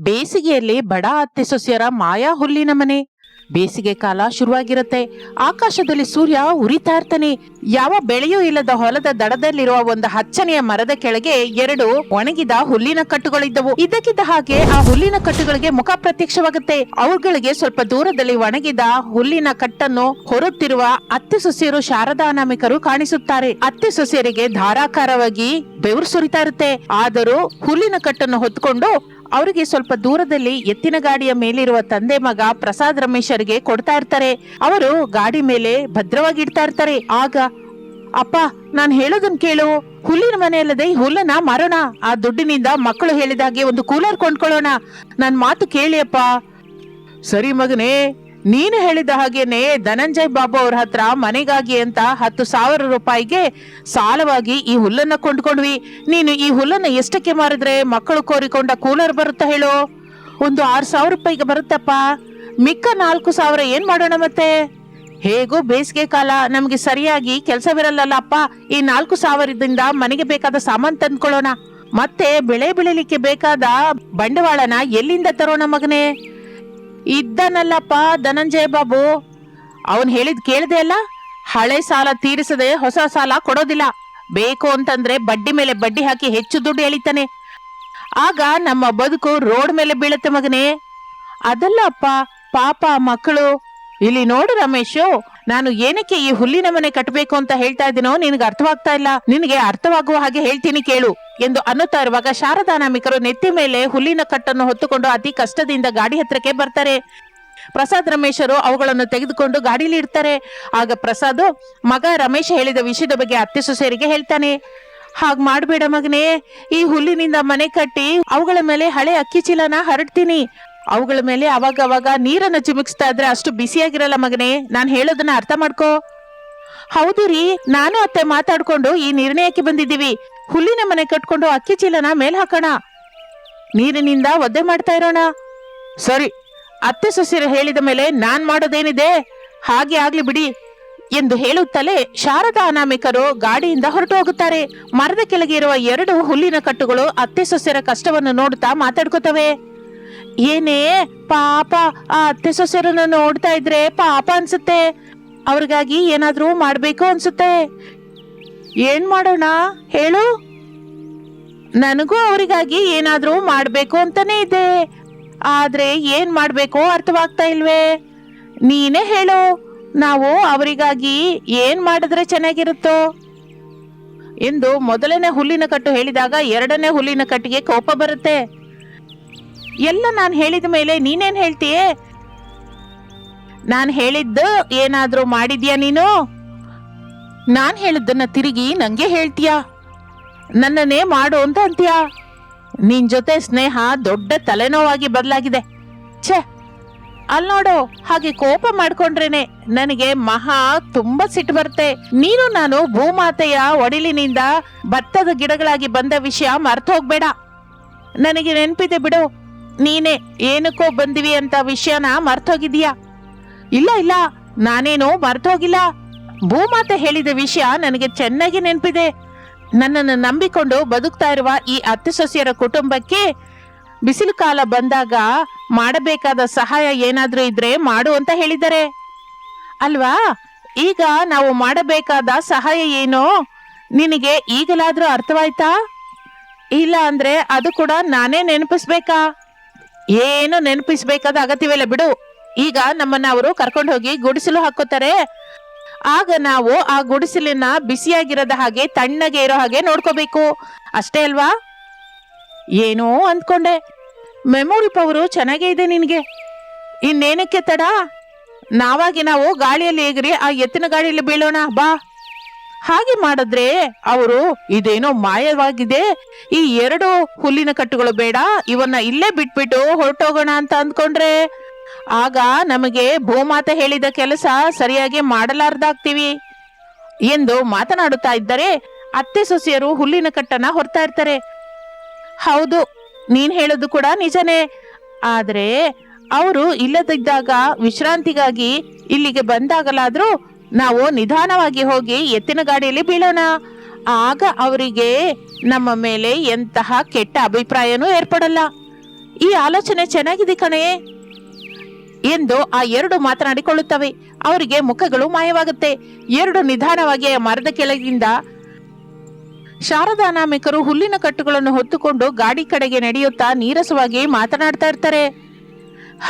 ಬೇಸಿಗೆಯಲ್ಲಿ ಬಡ ಅತ್ತೆ ಸೊಸೆಯರ ಮಾಯಾ ಹುಲ್ಲಿನ ಮನೆ. ಬೇಸಿಗೆ ಕಾಲ ಶುರುವಾಗಿರುತ್ತೆ. ಆಕಾಶದಲ್ಲಿ ಸೂರ್ಯ ಉರಿತಾ ಇರ್ತಾನೆ. ಯಾವ ಬೆಳೆಯೂ ಇಲ್ಲದ ಹೊಲದ ದಡದಲ್ಲಿರುವ ಒಂದು ಹಚ್ಚನೆಯ ಮರದ ಕೆಳಗೆ ಎರಡು ಒಣಗಿದ ಹುಲ್ಲಿನ ಕಟ್ಟುಗಳಿದ್ದವು ಇದ್ದಕ್ಕಿದ್ದ ಹಾಗೆ ಆ ಹುಲ್ಲಿನ ಕಟ್ಟುಗಳಿಗೆ ಮುಖ ಪ್ರತ್ಯಕ್ಷವಾಗುತ್ತೆ. ಅವುಗಳಿಗೆ ಸ್ವಲ್ಪ ದೂರದಲ್ಲಿ ಒಣಗಿದ ಹುಲ್ಲಿನ ಕಟ್ಟನ್ನು ಹೊರುತ್ತಿರುವ ಅತ್ತೆ ಸೊಸೆಯರು ಶಾರದಾ ನಾಮಿಕರು ಕಾಣಿಸುತ್ತಾರೆ. ಅತ್ತೆ ಸೊಸೆಯರಿಗೆ ಧಾರಾಕಾರವಾಗಿ ಬೆವರು ಸುರಿತಾ ಇರುತ್ತೆ. ಆದರೂ ಹುಲ್ಲಿನ ಕಟ್ಟನ್ನು ಹೊತ್ಕೊಂಡು ಅವರಿಗೆ ಸ್ವಲ್ಪ ದೂರದಲ್ಲಿ ಎತ್ತಿನ ಗಾಡಿಯ ಮೇಲಿರುವ ತಂದೆ ಮಗ ಪ್ರಸಾದ್ ರಮೇಶರಿಗೆ ಕೊಡ್ತಾ ಇರ್ತಾರೆ. ಅವರು ಗಾಡಿ ಮೇಲೆ ಭದ್ರವಾಗಿ ಇಡ್ತಾ ಇರ್ತಾರೆ. ಆಗ, ಅಪ್ಪ, ನಾನು ಹೇಳೋದನ್ ಕೇಳು. ಹುಲ್ಲಿನ ಮನೆ ಅಲ್ಲದೆ ಈ ಹುಲ್ಲನ್ನ ಮಾರೋಣ. ಆ ದುಡ್ಡಿನಿಂದ ಮಕ್ಕಳು ಹೇಳಿದ ಹಾಗೆ ಒಂದು ಕೂಲರ್ ಕೊಂಡ್ಕೊಳ್ಳೋಣ. ನನ್ನ ಮಾತು ಕೇಳಿ ಅಪ್ಪ. ಸರಿ ಮಗನೇ. ನೀನು ಹೇಳಿದ ಹಾಗೇನೆ ಧನಂಜಯ್ ಬಾಬು ಅವ್ರ ಹತ್ರ ಮನೆಗಾಗಿ ಅಂತ ಹತ್ತು ಸಾವಿರ ರೂಪಾಯಿಗೆ ಸಾಲವಾಗಿ ಈ ಹುಲ್ಲನ್ನ ಕೊಂಡ್ಕೊಂಡ್ವಿ. ನೀನು ಈ ಹುಲ್ಲನ್ನ ಎಷ್ಟಕ್ಕೆ ಮಾರಿದ್ರೆ ಮಕ್ಕಳು ಕೋರಿಕೊಂಡ ಕೂಲರ್ ಬರುತ್ತಾ ಹೇಳು? ಒಂದು ಆರು ಸಾವಿರ ರೂಪಾಯಿಗೆ ಬರುತ್ತಪ್ಪ. ಮಿಕ್ಕ ನಾಲ್ಕು ಸಾವಿರ ಏನ್ ಮಾಡೋಣ ಮತ್ತೆ? ಹೇಗೂ ಬೇಸಿಗೆ ಕಾಲ, ನಮ್ಗೆ ಸರಿಯಾಗಿ ಕೆಲಸವಿರಲ್ಲ ಅಪ್ಪ. ಈ ನಾಲ್ಕು ಸಾವಿರದಿಂದ ಮನೆಗೆ ಬೇಕಾದ ಸಾಮಾನ್ ತಂದ್ಕೊಳ್ಳೋಣ. ಮತ್ತೆ ಬೆಳೆ ಬೆಳಿಲಿಕ್ಕೆ ಬೇಕಾದ ಬಂಡವಾಳನ ಎಲ್ಲಿಂದ ತರೋಣ ಮಗನೇ? ಇದ್ದನಲ್ಲಪ್ಪ, ಧನಂಜಯ ಬಾಬು. ಅವನು ಹೇಳಿದ್ ಕೇಳಿದೆ ಅಲ್ಲ? ಹಳೆ ಸಾಲ ತೀರಿಸದೆ ಹೊಸ ಸಾಲ ಕೊಡೋದಿಲ್ಲ. ಬೇಕು ಅಂತಂದ್ರೆ ಬಡ್ಡಿ ಮೇಲೆ ಬಡ್ಡಿ ಹಾಕಿ ಹೆಚ್ಚು ದುಡ್ಡು ಎಳಿತಾನೆ. ಆಗ ನಮ್ಮ ಬದುಕು ರೋಡ್ ಮೇಲೆ ಬೀಳುತ್ತೆ ಮಗನೇ. ಅದಲ್ಲ ಅಪ್ಪ ಪಾಪ ಮಕ್ಕಳು. ಇಲ್ಲಿ ನೋಡು ರಮೇಶು ನಾನು ಏನಕ್ಕೆ ಈ ಹುಲ್ಲಿನ ಮನೆ ಕಟ್ಟಬೇಕು ಅಂತ ಹೇಳ್ತಾ ಇದ್ದೀನೋ ನಿನಗೆ ಅರ್ಥವಾಗ್ತಾ ಇಲ್ಲ. ನಿನಗೆ ಅರ್ಥವಾಗುವ ಹಾಗೆ ಹೇಳ್ತೀನಿ ಕೇಳು ಎಂದು ಅನ್ನುತ್ತಾ ಇರುವಾಗ ಶಾರದಾನಾಮಿಕರು ನೆತ್ತಿ ಮೇಲೆ ಹುಲ್ಲಿನ ಕಟ್ಟನ್ನು ಹೊತ್ತುಕೊಂಡು ಅತಿ ಕಷ್ಟದಿಂದ ಗಾಡಿ ಹತ್ರಕ್ಕೆ ಬರ್ತಾರೆ. ಪ್ರಸಾದ್ ರಮೇಶರು ಅವುಗಳನ್ನು ತೆಗೆದುಕೊಂಡು ಗಾಡಿಲಿ ಇಡ್ತಾರೆ. ಆಗ ಪ್ರಸಾದ್, ಮಗ ರಮೇಶ್ ಹೇಳಿದ ವಿಷಯದ ಬಗ್ಗೆ ಅತ್ತೆ ಸೊಸೆಯರಿಗೆ ಹೇಳ್ತಾನೆ. ಹಾಗ್ ಮಾಡಬೇಡ ಮಗನೇ, ಈ ಹುಲ್ಲಿನಿಂದ ಮನೆ ಕಟ್ಟಿ ಅವುಗಳ ಮೇಲೆ ಹಳೆ ಅಕ್ಕಿ ಚೀಲನ ಹರಡ್ತೀನಿ. ಅವುಗಳ ಮೇಲೆ ಅವಾಗ ಅವಾಗ ನೀರನ್ನು ಚಿಮುಕ್ಸ್ತಾ ಇದ್ರೆ ಅಷ್ಟು ಬಿಸಿಯಾಗಿರಲ್ಲ ಮಗನೇ. ನಾನು ಹೇಳೋದನ್ನ ಅರ್ಥ ಮಾಡ್ಕೋ. ಹೌದು ರೀ, ನಾನು ಅತ್ತೆ ಮಾತಾಡ್ಕೊಂಡು ಈ ನಿರ್ಣಯಕ್ಕೆ ಬಂದಿದ್ದೀವಿ. ಹುಲ್ಲಿನ ಮನೆ ಕಟ್ಕೊಂಡು ಅಕ್ಕಿ ಚೀಲನ ಮೇಲ್ ಹಾಕೋಣ. ನೀರಿನಿಂದ ಒದ್ದೆ ಮಾಡ್ತಾ ಇರೋಣ. ಸರಿ, ಅತ್ತೆ ಸೊಸಿರ ಹೇಳಿದ ಮೇಲೆ ನಾನ್ ಮಾಡೋದೇನಿದೆ? ಹಾಗೆ ಆಗ್ಲಿ ಬಿಡಿ. ಎಂದು ಹೇಳುತ್ತಲೇ ಶಾರದಾ ಅನಾಮಿಕರು ಗಾಡಿಯಿಂದ ಹೊರಟು ಹೋಗುತ್ತಾರೆ. ಮರದ ಕೆಳಗೆ ಇರುವ ಎರಡು ಹುಲ್ಲಿನ ಕಟ್ಟುಗಳು ಅತ್ತೆ ಸೊಸೆರ ಕಷ್ಟವನ್ನು ನೋಡುತ್ತಾ ಮಾತಾಡ್ಕೋತವೆ. ಏನೇ ಪಾಪ ಆ ಅತ್ತೆ ಸೊಸೆರನ್ನ ನೋಡ್ತಾ ಇದ್ರೆ ಪಾಪ ಅನ್ಸುತ್ತೆ. ಅವ್ರಿಗಾಗಿ ಏನಾದ್ರೂ ಮಾಡ್ಬೇಕು ಅನ್ಸುತ್ತೆ. ಏನ್ ಮಾಡೋಣ? ಹೇಳು. ನನಗೂ ಅವರಿಗಾಗಿ ಏನಾದ್ರೂ ಮಾಡ್ಬೇಕು ಅಂತಾನೆ ಇದೆ. ಆದ್ರೆ ಏನ್ ಮಾಡ್ಬೇಕು ಅರ್ಥವಾಗ್ತಾ ಇಲ್ವೇ? ನೀನೇ ಹೇಳು. ನಾವು ಅವರಿಗಾಗಿ ಏನ್ ಮಾಡಿದ್ರೆ ಚೆನ್ನಾಗಿರುತ್ತೋ? ಎಂದು ಮೊದಲನೇ ಹುಲ್ಲಿನ ಕಟ್ಟು ಹೇಳಿದಾಗ ಎರಡನೇ ಹುಲ್ಲಿನ ಕಟ್ಟಿಗೆ ಕೋಪ ಬರುತ್ತೆ. ಎಲ್ಲ ನಾನು ಹೇಳಿದ ಮೇಲೆ ನೀನೇನ್ ಹೇಳ್ತೀಯೇ? ನಾನು ಹೇಳಿದ್ದು ಏನಾದ್ರೂ ಮಾಡಿದ್ಯಾ ನೀನು? ನಾನ್ ಹೇಳಿದ್ದನ್ನ ತಿರುಗಿ ನಂಗೆ ಹೇಳ್ತೀಯಾ? ನನ್ನನ್ನೇ ಮಾಡು ಅಂತ ಅಂತೀಯಾ? ನಿನ್ ಜೊತೆ ಸ್ನೇಹ ದೊಡ್ಡ ತಲೆನೋವಾಗಿ ಬದಲಾಗಿದೆ. ಛೇ, ಅಲ್ ನೋಡು, ಹಾಗೆ ಕೋಪ ಮಾಡ್ಕೊಂಡ್ರೇನೆ ನನಗೆ ಮಹಾ ತುಂಬಾ ಸಿಟ್ಟು ಬರುತ್ತೆ. ನೀನು ನಾನು ಭೂಮಾತೆಯ ಒಡಿಲಿನಿಂದ ಭತ್ತದ ಗಿಡಗಳಾಗಿ ಬಂದ ವಿಷಯ ಮರ್ತು ಹೋಗ್ಬೇಡ ನನಗೆ ನೆನಪಿದೆ ಬಿಡು ನೀನೇ ಏನಕ್ಕೋ ಬಂದಿವಿ ಅಂತ ವಿಷಯನ ಮರ್ತೋಗಿದೀಯಾ ಇಲ್ಲ ಇಲ್ಲ, ನಾನೇನು ಮರ್ತೋಗಿಲ್ಲ. ಭೂಮಾತೆ ಹೇಳಿದ ವಿಷಯ ನನಗೆ ಚೆನ್ನಾಗಿ ನೆನಪಿದೆ. ನನ್ನನ್ನು ನಂಬಿಕೊಂಡು ಬದುಕ್ತಾ ಇರುವ ಈ ಅತ್ತೆ ಸೊಸೆಯರ ಕುಟುಂಬಕ್ಕೆ ಬಿಸಿಲು ಕಾಲ ಬಂದಾಗ ಮಾಡಬೇಕಾದ ಸಹಾಯ ಏನಾದರೂ ಇದ್ರೆ ಮಾಡು ಅಂತ ಹೇಳಿದ್ದಾರೆ. ಅಲ್ವಾ? ಈಗ ನಾವು ಮಾಡಬೇಕಾದ ಸಹಾಯ ಏನು ನಿನಗೆ ಈಗಲಾದರೂ ಅರ್ಥವಾಯ್ತಾ? ಇಲ್ಲ ಅಂದ್ರೆ ಅದು ಕೂಡ ನಾನೇ ನೆನಪಿಸ್ಬೇಕಾ? ಏನು ನೆನಪಿಸಬೇಕಾದ ಅಗತ್ಯವಿಲ್ಲ ಬಿಡು. ಈಗ ನಮ್ಮನ್ನ ಅವರು ಕರ್ಕೊಂಡು ಹೋಗಿ ಗುಡಿಸಲು ಹಾಕೋತಾರೆ ಆಗ ನಾವು ಆ ಗುಡಿಸಲಿನ ಬಿಸಿಯಾಗಿರದ ಹಾಗೆ ತಣ್ಣಗೆ ಇರೋ ಹಾಗೆ ನೋಡ್ಕೋಬೇಕು. ಅಷ್ಟೇ ಅಲ್ವಾ? ಏನೋ ಅಂದ್ಕೊಂಡೆ. ಮೆಮೊರಿ ಪವರು ಚೆನ್ನಾಗೇ ಇದೆ ನಿನಗೆ. ಇನ್ನೇನಕ್ಕೆ ತಡ? ನಾವಾಗಿ ನಾವು ಗಾಳಿಯಲ್ಲಿ ಎಗರಿ ಆ ಎತ್ತಿನ ಗಾಳಿಯಲ್ಲಿ ಬೀಳೋಣ, ಬಾ. ಹಾಗೆ ಮಾಡಿದ್ರೆ ಅವರು ಇದೇನೋ ಮಾಯವಾಗಿದೆ? ಈ ಎರಡು ಹುಲ್ಲಿನ ಕಟ್ಟುಗಳು ಬೇಡ, ಇವನ್ನ ಇಲ್ಲೇ ಬಿಟ್ಬಿಟ್ಟು ಹೊರಟೋಗೋಣ ಅಂತ ಅಂದ್ಕೊಂಡ್ರೆ? ಆಗ ನಮಗೆ ಭೂಮಾತೆ ಹೇಳಿದ ಕೆಲಸ ಸರಿಯಾಗಿ ಮಾಡಲಾರ್ದಾಗ್ತೀವಿ. ಎಂದು ಮಾತನಾಡುತ್ತಾ ಇದ್ದರೆ ಅತ್ತೆ ಸೊಸೆಯರು ಹುಲ್ಲಿನ ಕಟ್ಟನ್ನ ಹೊರ್ತಾ ಇರ್ತಾರೆ. ಹೌದು, ನೀನ್ ಹೇಳೋದು ಕೂಡ ನಿಜನೇ. ಆದ್ರೆ ಅವರು ಇಲ್ಲದಿದ್ದಾಗ ವಿಶ್ರಾಂತಿಗಾಗಿ ಇಲ್ಲಿಗೆ ಬಂದಾಗಲಾದ್ರೂ ನಾವು ನಿಧಾನವಾಗಿ ಹೋಗಿ ಎತ್ತಿನ ಗಾಡಿಯಲ್ಲಿ ಬೀಳೋಣ. ಆಗ ಅವರಿಗೆ ನಮ್ಮ ಮೇಲೆ ಎಂತಹ ಕೆಟ್ಟ ಅಭಿಪ್ರಾಯನೂ ಏರ್ಪಡಲ್ಲ. ಈ ಆಲೋಚನೆ ಚೆನ್ನಾಗಿದೆ ಕಣೇ ಎಂದು ಆ ಎರಡು ಮಾತನಾಡಿಕೊಳ್ಳುತ್ತವೆ. ಅವರಿಗೆ ಮುಖಗಳು ಮಾಯವಾಗುತ್ತೆ. ಎರಡು ನಿಧಾನವಾಗಿ ಮರದ ಕೆಳಗಿಂದ ಶಾರದಾ ನಾಮಿಕರು ಹುಲ್ಲಿನ ಕಟ್ಟುಗಳನ್ನು ಹೊತ್ತುಕೊಂಡು ಗಾಡಿ ಕಡೆಗೆ ನಡೆಯುತ್ತಾ ನೀರಸವಾಗಿ ಮಾತನಾಡ್ತಾ ಇರ್ತಾರೆ.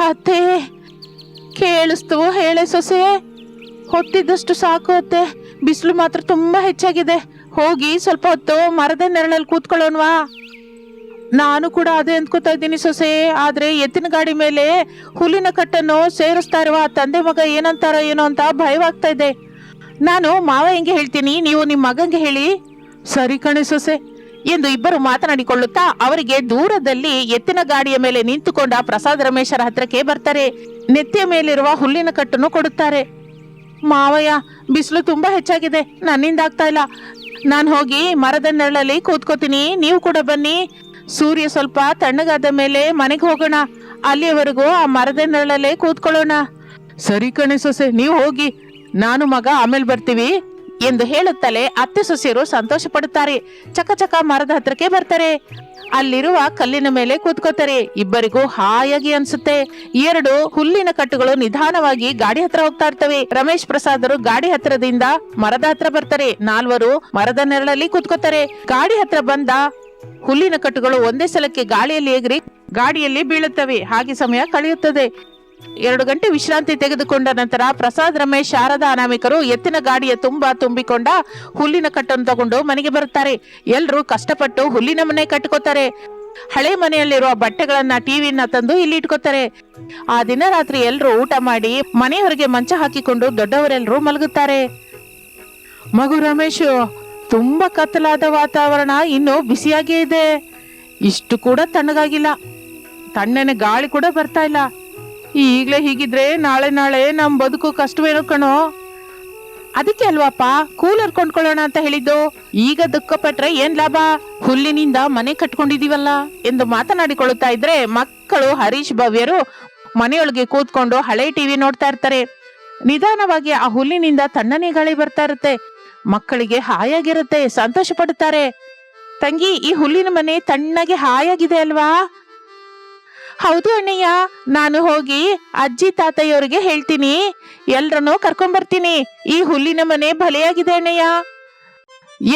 ಅತ್ತೆ, ಕೇಳಿಸ್ತು ಹೇಳೆ ಸೊಸೆ. ಹೊತ್ತಿದ್ದಷ್ಟು ಸಾಕು ಅತ್ತೆ. ಬಿಸಿಲು ಮಾತ್ರ ತುಂಬಾ ಹೆಚ್ಚಾಗಿದೆ. ಹೋಗಿ ಸ್ವಲ್ಪ ಹೊತ್ತು ಮರದ ನೆರಳಲ್ಲಿ ಕೂತ್ಕೊಳ್ಳೋಣವಾ. ನಾನು ಕೂಡ ಅದೇ ಅಂದ್ಕೋತಾ ಇದ್ದೀನಿ ಸೊಸೆ. ಆದ್ರೆ ಎತ್ತಿನ ಗಾಡಿ ಮೇಲೆ ಹುಲ್ಲಿನ ಕಟ್ಟನ್ನು ಸೇರಿಸ್ತಾ ತಂದೆ ಮಗ ಏನಂತಾರೋ ಏನೋ ಅಂತ ಭಯವಾಗ್ತಾ ಇದೆ. ನಾನು ಮಾವ ಹೆಂಗೆ ಹೇಳ್ತೀನಿ ನೀವು ನಿಮ್ಮ ಮಗಂಗೆ ಹೇಳಿ. ಸರಿ ಕಣೆ ಸೊಸೆ. ಎಂದು ಇಬ್ಬರು ಮಾತನಾಡಿಕೊಳ್ಳುತ್ತಾ ಅವರಿಗೆ ದೂರದಲ್ಲಿ ಎತ್ತಿನ ಗಾಡಿಯ ಮೇಲೆ ನಿಂತುಕೊಂಡ ಪ್ರಸಾದ್ ರಮೇಶರ ಹತ್ರಕ್ಕೆ ಬರ್ತಾರೆ. ನೆತ್ತಿಯ ಮೇಲಿರುವ ಹುಲ್ಲಿನ ಕಟ್ಟನ್ನು ಕೊಡುತ್ತಾರೆ. ಮಾವಯ್ಯ, ಬಿಸಿಲು ತುಂಬಾ ಹೆಚ್ಚಾಗಿದೆ. ನನ್ನಿಂದ ಆಗ್ತಾ ಇಲ್ಲ. ನಾನು ಹೋಗಿ ಮರದ ನೆರಳಲ್ಲಿ ಕೂತ್ಕೋತೀನಿ. ನೀವು ಕೂಡ ಬನ್ನಿ. ಸೂರ್ಯ ಸ್ವಲ್ಪ ತಣ್ಣಗಾದ ಮೇಲೆ ಮನೆಗೆ ಹೋಗೋಣ. ಅಲ್ಲಿಯವರೆಗೂ ಆ ಮರದ ನೆರಳಲ್ಲೇ ಕೂತ್ಕೊಳ್ಳೋಣ. ಸರಿ ಕಣೆ ಸೊಸೆ, ನೀವು ಹೋಗಿ. ನಾನು ಮಗ ಆಮೇಲೆ ಬರ್ತೀವಿ. ಎಂದು ಹೇಳುತ್ತಲೇ ಅತ್ತೆ ಸೊಸೆಯರು ಸಂತೋಷ ಪಡುತ್ತಾರೆ ಚಕಚಕ ಚಕ ಮರದ ಹತ್ರಕ್ಕೆ ಬರ್ತಾರೆ. ಅಲ್ಲಿರುವ ಕಲ್ಲಿನ ಮೇಲೆ ಕೂತ್ಕೋತಾರೆ ಇಬ್ಬರಿಗೂ ಹಾಯಾಗಿ ಅನ್ಸುತ್ತೆ. ಎರಡು ಹುಲ್ಲಿನ ಕಟ್ಟುಗಳು ನಿಧಾನವಾಗಿ ಗಾಡಿ ಹತ್ರ ಹೋಗ್ತಾ ಇರ್ತವೆ. ರಮೇಶ್ ಪ್ರಸಾದರು ಗಾಡಿ ಹತ್ರದಿಂದ ಮರದ ಹತ್ರ ಬರ್ತಾರೆ. ನಾಲ್ವರು ಮರದ ನೆರಳಲ್ಲಿ ಕೂತ್ಕೋತಾರೆ ಗಾಡಿ ಹತ್ರ ಬಂದ ಹುಲ್ಲಿನ ಕಟ್ಟುಗಳು ಒಂದೇ ಸಲಕ್ಕೆ ಗಾಳಿಯಲ್ಲಿ ಎಗರಿ ಗಾಡಿಯಲ್ಲಿ ಬೀಳುತ್ತವೆ. ಹಾಗೆ ಸಮಯ ಕಳೆಯುತ್ತದೆ. ಎರಡು ಗಂಟೆ ವಿಶ್ರಾಂತಿ ತೆಗೆದುಕೊಂಡ ನಂತರ ಪ್ರಸಾದ್ ರಮೇಶ್, ಶಾರದಾ ಅನಾಮಿಕರು ಎತ್ತಿನ ಗಾಡಿಯ ತುಂಬಾ ತುಂಬಿಕೊಂಡ ಹುಲ್ಲಿನ ಕಟ್ಟನ್ನು ತಗೊಂಡು ಮನೆಗೆ ಬರುತ್ತಾರೆ. ಎಲ್ಲರೂ ಕಷ್ಟಪಟ್ಟು ಹುಲ್ಲಿನ ಮನೆ ಕಟ್ಕೋತಾರೆ ಹಳೆ ಮನೆಯಲ್ಲಿರುವ ಬಟ್ಟೆಗಳನ್ನ ಟಿವಿನ ತಂದು ಇಲ್ಲಿ ಇಟ್ಕೋತಾರೆ ಆ ದಿನ ರಾತ್ರಿ ಎಲ್ಲರೂ ಊಟ ಮಾಡಿ ಮನೆಯವರಿಗೆ ಮಂಚ ಹಾಕಿಕೊಂಡು ದೊಡ್ಡವರೆಲ್ಲರೂ ಮಲಗುತ್ತಾರೆ. ಮಗು ರಮೇಶ್, ತುಂಬಾ ಕತ್ತಲಾದ ವಾತಾವರಣ ಇನ್ನು ಬಿಸಿಯಾಗೇ ಇದೆ. ಇಷ್ಟು ಕೂಡ ತಣ್ಣಗಾಗಿಲ್ಲ. ತಣ್ಣನೆ ಗಾಳಿ ಕೂಡ ಬರ್ತಾ ಇಲ್ಲ. ಈಗ್ಲೇ ಹೀಗಿದ್ರೆ ನಾಳೆ ನಾಳೆ ನಮ್ ಬದುಕು ಕಷ್ಟವೇನೋ ಕಣೋ. ಅದಕ್ಕೆ ಅಲ್ವಾಪ್ಪ, ಕೂಲರ್ ಕೊಂಡ್ಕೊಳ್ಳೋಣ ಅಂತ ಹೇಳಿದ್ದು. ಈಗ ದುಃಖ ಪಟ್ರೆ ಏನ್ ಲಾಭ? ಹುಲ್ಲಿನಿಂದ ಮನೆ ಕಟ್ಕೊಂಡಿದೀವಲ್ಲ? ಎಂದು ಮಾತನಾಡಿಕೊಳ್ಳುತ್ತಾ ಇದ್ರೆ ಮಕ್ಕಳು, ಹರೀಶ್ ಭವ್ಯರು ಮನೆಯೊಳಗೆ ಕೂತ್ಕೊಂಡು ಹಳೆ ಟಿವಿ ನೋಡ್ತಾ ಇರ್ತಾರೆ. ನಿಧಾನವಾಗಿ ಆ ಹುಲ್ಲಿನಿಂದ ತಣ್ಣನೆ ಗಾಳಿ ಬರ್ತಾ ಇರುತ್ತೆ. ಮಕ್ಕಳಿಗೆ ಹಾಯಾಗಿರುತ್ತೆ, ಸಂತೋಷ ಪಡುತ್ತಾರೆ. ತಂಗಿ, ಈ ಹುಲ್ಲಿನ ಮನೆ ತಣ್ಣಗೆ ಹಾಯಾಗಿದೆ ಅಲ್ವಾ? ಹೌದು ಅಣ್ಣಯ್ಯ, ನಾನು ಹೋಗಿ ಅಜ್ಜಿ ತಾತಯ್ಯವರಿಗೆ ಹೇಳ್ತೀನಿ. ಎಲ್ರನ್ನೂ ಕರ್ಕೊಂಬರ್ತೀನಿ ಈ ಹುಲ್ಲಿನ ಮನೆ ಭಲೆಯಾಗಿದೆ ಅಣ್ಣಯ್ಯ.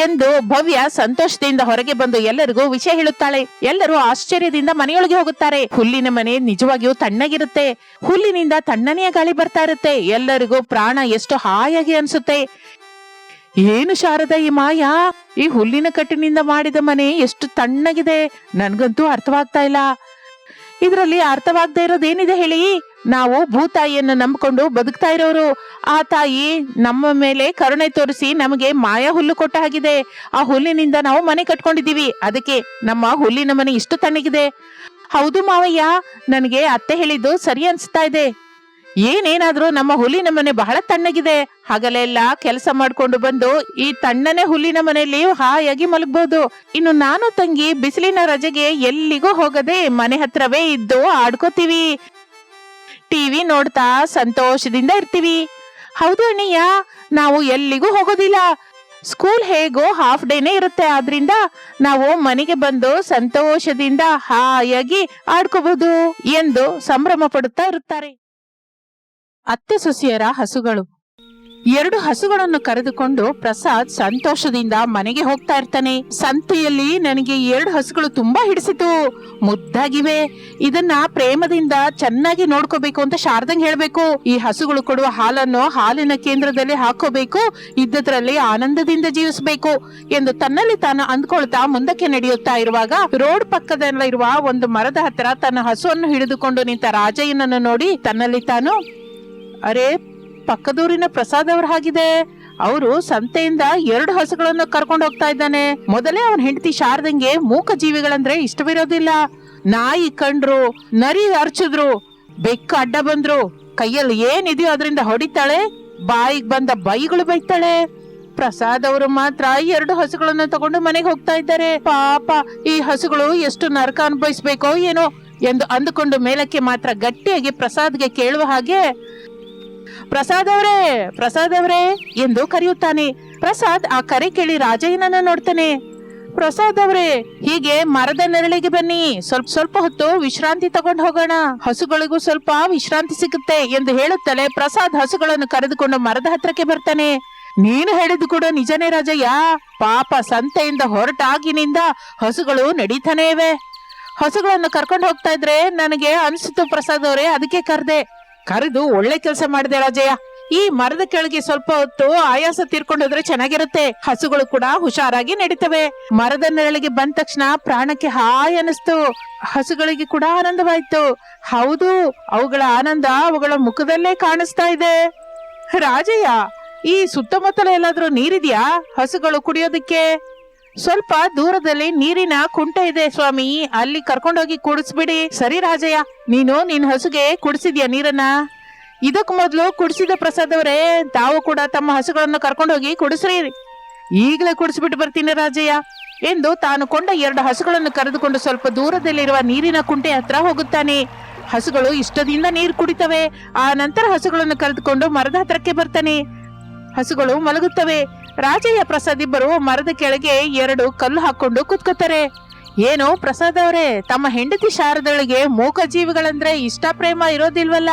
ಎಂದು ಭವ್ಯ ಸಂತೋಷದಿಂದ ಹೊರಗೆ ಬಂದು ಎಲ್ಲರಿಗೂ ವಿಷಯ ಹೇಳುತ್ತಾಳೆ. ಎಲ್ಲರೂ ಆಶ್ಚರ್ಯದಿಂದ ಮನೆಯೊಳಗೆ ಹೋಗುತ್ತಾರೆ. ಹುಲ್ಲಿನ ಮನೆ ನಿಜವಾಗಿಯೂ ತಣ್ಣಗಿರುತ್ತೆ. ಹುಲ್ಲಿನಿಂದ ತಣ್ಣನೆಯ ಗಾಳಿ ಬರ್ತಾ ಇರುತ್ತೆ. ಎಲ್ಲರಿಗೂ ಪ್ರಾಣ ಎಷ್ಟು ಹಾಯಾಗಿ ಅನ್ಸುತ್ತೆ. ಏನು ಶಾರದ ಈ ಮಾಯಾ? ಈ ಹುಲ್ಲಿನ ಕಟ್ಟಿನಿಂದ ಮಾಡಿದ ಮನೆ ಎಷ್ಟು ತಣ್ಣಗಿದೆ. ನನ್ಗಂತೂ ಅರ್ಥವಾಗ್ತಾ ಇಲ್ಲ. ಇದರಲ್ಲಿ ಅರ್ಥವಾಗದೇ ಇರೋದೇನಿದೆ ಹೇಳಿ? ನಾವು ಭೂತಾಯಿಯನ್ನು ನಂಬಿಕೊಂಡು ಬದುಕ್ತಾ ಇರೋರು. ಆ ತಾಯಿ ನಮ್ಮ ಮೇಲೆ ಕರುಣೆ ತೋರಿಸಿ ನಮಗೆ ಮಾಯಾ ಹುಲ್ಲು ಕೊಟ್ಟ ಹಾಗಿದೆ. ಆ ಹುಲ್ಲಿನಿಂದ ನಾವು ಮನೆ ಕಟ್ಕೊಂಡಿದ್ದೀವಿ. ಅದಕ್ಕೆ ನಮ್ಮ ಹುಲ್ಲಿನ ಮನೆ ಇಷ್ಟು ತಣ್ಣಗಿದೆ. ಹೌದು ಮಾವಯ್ಯ, ನನಗೆ ಅತ್ತೆ ಹೇಳಿದ್ದು ಸರಿ ಅನ್ಸ್ತಾ ಇದೆ. ಏನೇನಾದ್ರೂ ನಮ್ಮ ಹುಲಿನ ಮನೆ ಬಹಳ ತಣ್ಣಗಿದೆ. ಹಗಲೆಲ್ಲ ಕೆಲಸ ಮಾಡ್ಕೊಂಡು ಬಂದು ಈ ತಣ್ಣನೆ ಹುಲಿನ ಮನೆಯಲ್ಲಿ ಹಾಯಾಗಿ ಮಲಗಬಹುದು ಇನ್ನು ನಾನು ತಂಗಿ ಬಿಸಿಲಿನ ರಜೆಗೆ ಎಲ್ಲಿಗೂ ಹೋಗದೆ ಮನೆ ಹತ್ರವೇ ಇದ್ದು ಆಡ್ಕೋತೀವಿ. ಟಿವಿ ನೋಡ್ತಾ ಸಂತೋಷದಿಂದ ಇರ್ತೀವಿ. ಹೌದು ಅಣ್ಣಯ್ಯ ನಾವು ಎಲ್ಲಿಗೂ ಹೋಗೋದಿಲ್ಲ. ಸ್ಕೂಲ್ ಹೇಗೋ ಹಾಫ್ ಡೇನೇ ಇರುತ್ತೆ, ಆದ್ರಿಂದ ನಾವು ಮನೆಗೆ ಬಂದು ಸಂತೋಷದಿಂದ ಹಾಯಾಗಿ ಆಡ್ಕೋಬಹುದು ಎಂದು ಸಂಭ್ರಮ ಪಡುತ್ತಾ ಇರುತ್ತಾರೆ. ಅತ್ತೆ ಸೊಸೆಯರ ಹಸುಗಳು. ಎರಡು ಹಸುಗಳನ್ನು ಕರೆದುಕೊಂಡು ಪ್ರಸಾದ್ ಸಂತೋಷದಿಂದ ಮನೆಗೆ ಹೋಗ್ತಾ ಇರ್ತಾನೆ. ಸಂತೆಯಲ್ಲಿ ನನಗೆ ಎರಡು ಹಸುಗಳು ತುಂಬಾ ಹಿಡಿಸಿತು. ಮುದ್ದಾಗಿವೆ. ಇದನ್ನ ಪ್ರೇಮದಿಂದ ಚೆನ್ನಾಗಿ ನೋಡ್ಕೋಬೇಕು ಅಂತ ಶಾರದಂಗ್ ಹೇಳ್ಬೇಕು. ಈ ಹಸುಗಳು ಕೊಡುವ ಹಾಲನ್ನು ಹಾಲಿನ ಕೇಂದ್ರದಲ್ಲಿ ಹಾಕೋಬೇಕು. ಇದ್ದದ್ರಲ್ಲಿ ಆನಂದದಿಂದ ಜೀವಿಸಬೇಕು ಎಂದು ತನ್ನಲ್ಲಿ ತಾನು ಅಂದ್ಕೊಳ್ತಾ ಮುಂದಕ್ಕೆ ನಡೆಯುತ್ತಾ ಇರುವಾಗ ರೋಡ್ ಪಕ್ಕದಲ್ಲಿರುವ ಒಂದು ಮರದ ಹತ್ತಿರ ತನ್ನ ಹಸುವನ್ನು ಹಿಡಿದುಕೊಂಡು ನಿಂತ ರಾಜಯ್ಯನನ್ನು ನೋಡಿ ತನ್ನಲ್ಲಿ ತಾನು ಅರೆ, ಪಕ್ಕದೂರಿನ ಪ್ರಸಾದ್ ಅವ್ರ ಹಾಗಿದೆ. ಅವರು ಸಂತೆಯಿಂದ ಎರಡು ಹಸುಗಳನ್ನು ಕರ್ಕೊಂಡು ಹೋಗ್ತಾ ಇದ್ದಾನೆ. ಮೊದಲೇ ಅವನ ಹೆಂಡತಿ ಶಾರದಂಗೆ ಮೂಕ ಜೀವಿಗಳಂದ್ರೆ ಇಷ್ಟವಿರೋದಿಲ್ಲ. ನಾಯಿ ಕಂಡ್ರು, ನರಿ ಅರ್ಚಿದ್ರು ಬೆಕ್ಕು ಅಡ್ಡ ಬಂದ್ರು. ಕೈಯಲ್ಲಿ ಏನಿದೆಯೋ ಅದರಿಂದ ಹೊಡಿತಾಳೆ, ಬಾಯಿಗೆ ಬಂದ ಬೈಗಳು ಬೈತಾಳೆ. ಪ್ರಸಾದ್ ಅವರು ಮಾತ್ರ ಎರಡು ಹಸುಗಳನ್ನು ತಗೊಂಡು ಮನೆಗೆ ಹೋಗ್ತಾ ಇದ್ದಾರೆ. ಪಾಪ, ಈ ಹಸುಗಳು ಎಷ್ಟು ನರಕ ಅನುಭವಿಸ್ಬೇಕೋ ಏನೋ ಎಂದು ಅಂದುಕೊಂಡು ಮೇಲಕ್ಕೆ ಮಾತ್ರ ಗಟ್ಟಿಯಾಗಿ ಪ್ರಸಾದ್ಗೆ ಕೇಳುವ ಹಾಗೆ ಪ್ರಸಾದ್ ಅವರೇ ಪ್ರಸಾದ್ ಅವರೇ ಎಂದು ಕರೆಯುತ್ತಾನೆ. ಪ್ರಸಾದ್ ಆ ಕರೆ ಕೇಳಿ ರಾಜಯ್ಯನನ್ನ ನೋಡ್ತಾನೆ. ಪ್ರಸಾದ್ ಅವರೇ, ಹೀಗೆ ಮರದ ನೆರಳಿಗೆ ಬನ್ನಿ. ಸ್ವಲ್ಪ ಸ್ವಲ್ಪ ಹೊತ್ತು ವಿಶ್ರಾಂತಿ ತಗೊಂಡು ಹೋಗೋಣ. ಹಸುಗಳಿಗೂ ಸ್ವಲ್ಪ ವಿಶ್ರಾಂತಿ ಸಿಗುತ್ತೆ ಎಂದು ಹೇಳುತ್ತಲೇ ಪ್ರಸಾದ್ ಹಸುಗಳನ್ನು ಕರೆದುಕೊಂಡು ಮರದ ಹತ್ರಕ್ಕೆ ಬರ್ತಾನೆ. ನೀನು ಹೇಳಿದ್ದು ಕೂಡ ನಿಜನೇ ರಾಜಯ್ಯ. ಪಾಪ ಸಂತೆಯಿಂದ ಹೊರಟಾಗಿನಿಂದ ಹಸುಗಳು ನಡೀತಾನೇ ಇವೆ. ಹಸುಗಳನ್ನು ಕರ್ಕೊಂಡು ಹೋಗ್ತಾ ಇದ್ರೆ ನನಗೆ ಅನಿಸಿತು ಪ್ರಸಾದ್ ಅವರೇ, ಅದಕ್ಕೆ ಕರೆದೆ. ಕರೆದು ಒಳ್ಳೆ ಕೆಲಸ ಮಾಡಿದೆ ರಾಜಯ್ಯ. ಈ ಮರದ ಕೆಳಗೆ ಸ್ವಲ್ಪ ಹೊತ್ತು ಆಯಾಸ ತೀರ್ಕೊಂಡು ಹೋದ್ರೆ ಚೆನ್ನಾಗಿರುತ್ತೆ. ಹಸುಗಳು ಕೂಡ ಹುಷಾರಾಗಿ ನಡೀತವೆ. ಮರದ ನೆರಳಿಗೆ ಬಂದ ತಕ್ಷಣ ಪ್ರಾಣಕ್ಕೆ ಹಾಯ್ ಅನಿಸ್ತು ಹಸುಗಳಿಗೆ ಕೂಡ ಆನಂದವಾಯ್ತು. ಹೌದು, ಅವುಗಳ ಆನಂದ ಅವುಗಳ ಮುಖದಲ್ಲೇ ಕಾಣಿಸ್ತಾ ಇದೆ. ರಾಜಯ್ಯ, ಈ ಸುತ್ತಮುತ್ತಲ ಎಲ್ಲಾದ್ರೂ ನೀರಿದ್ಯಾ? ಹಸುಗಳು ಕುಡಿಯೋದಕ್ಕೆ? ಸ್ವಲ್ಪ ದೂರದಲ್ಲಿ ನೀರಿನ ಕುಂಟೆ ಇದೆ ಸ್ವಾಮಿ. ಅಲ್ಲಿ ಕರ್ಕೊಂಡೋಗಿ ಕುಡಿಸ್ಬಿಡಿ. ಸರಿ ರಾಜಯ್ಯ, ನೀನು ನಿನ್ ಹಸುಗೆ ಕುಡಿಸಿದ್ಯಾ ನೀರನ್ನ? ಇದಕ್ ಮೊದಲು ಕುಡಿಸಿದ ಪ್ರಸಾದ್ ಅವರೇ ತಾವು ಕೂಡ ತಮ್ಮ ಹಸುಗಳನ್ನು ಕರ್ಕೊಂಡೋಗಿ ಕುಡಿಸ್ರಿ. ಈಗಲೇ ಕುಡಿಸ್ಬಿಟ್ಟು ಬರ್ತೀನಿ ರಾಜಯ್ಯ ಎಂದು ತಾನು ಕೊಂಡ ಎರಡು ಹಸುಗಳನ್ನು ಕರೆದುಕೊಂಡು ಸ್ವಲ್ಪ ದೂರದಲ್ಲಿರುವ ನೀರಿನ ಕುಂಟೆ ಹತ್ರ ಹೋಗುತ್ತಾನೆ. ಹಸುಗಳು ಇಷ್ಟದಿಂದ ನೀರು ಕುಡಿತವೆ. ಆ ನಂತರ ಹಸುಗಳನ್ನು ಕರೆದುಕೊಂಡು ಮರದ ಹತ್ರಕ್ಕೆ ಬರ್ತಾನೆ. ಹಸುಗಳು ಮಲಗುತ್ತವೆ. ರಾಜಯ್ಯ ಪ್ರಸಾದ್ ಇಬ್ಬರು ಮರದ ಕೆಳಗೆ ಎರಡು ಕಲ್ಲು ಹಾಕೊಂಡು ಕುತ್ಕೋತಾರೆ ಏನು ಪ್ರಸಾದ್ ಅವರೇ, ತಮ್ಮ ಹೆಂಡತಿ ಶಾರದಳಿಗೆ ಮೂಕ ಜೀವಿಗಳಂದ್ರೆ ಇಷ್ಟ ಪ್ರೇಮ ಇರೋದಿಲ್ವಲ್ಲ?